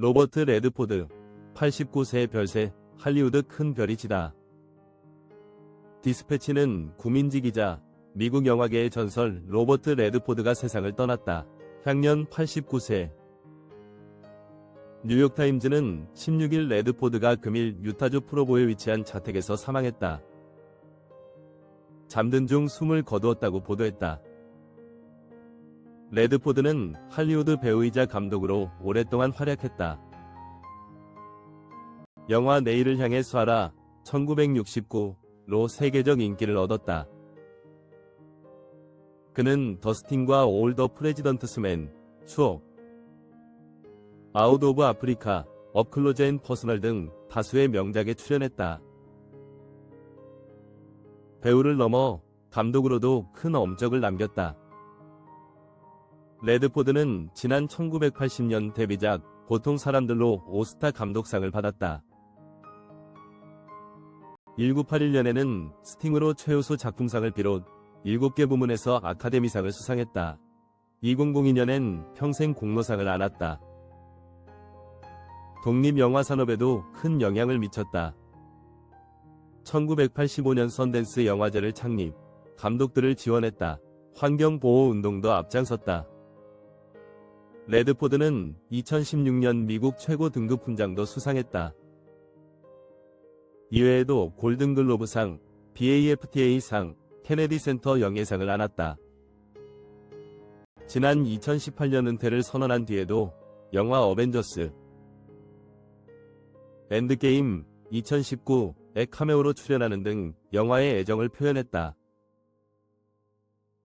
로버트 레드포드 89세 별세 할리우드 큰 별이 지다. 디스패치는 구민지 기자 미국 영화계의 전설 로버트 레드포드가 세상을 떠났다. 향년 89세. 뉴욕타임즈는 16일 레드포드가 금일 유타주 프로보에 위치한 자택에서 사망했다. 잠든 중 숨을 거두었다고 보도했다. 레드포드는 할리우드 배우이자 감독으로 오랫동안 활약했다. 영화 내일을 향해 쏴라 1969로 세계적 인기를 얻었다. 그는 더스틴과 올더 프레지던트스맨, 추억, 아웃 오브 아프리카, 업클로즈 앤 퍼스널 등 다수의 명작에 출연했다. 배우를 넘어 감독으로도 큰 업적을 남겼다. 레드포드는 지난 1980년 데뷔작 보통 사람들로 오스타 감독상을 받았다. 1981년에는 스팅으로 최우수 작품상을 비롯 7개 부문에서 아카데미상을 수상했다. 2002년엔 평생 공로상을 안았다. 독립영화 산업에도 큰 영향을 미쳤다. 1985년 선댄스 영화제를 창립, 감독들을 지원했다. 환경보호운동도 앞장섰다. 레드포드는 2016년 미국 최고 등급 훈장도 수상했다. 이외에도 골든글로브상, BAFTA상, 케네디 센터 영예상을 안았다. 지난 2018년 은퇴를 선언한 뒤에도 영화 어벤져스, 엔드게임 2019에 카메오로 출연하는 등 영화에 애정을 표현했다.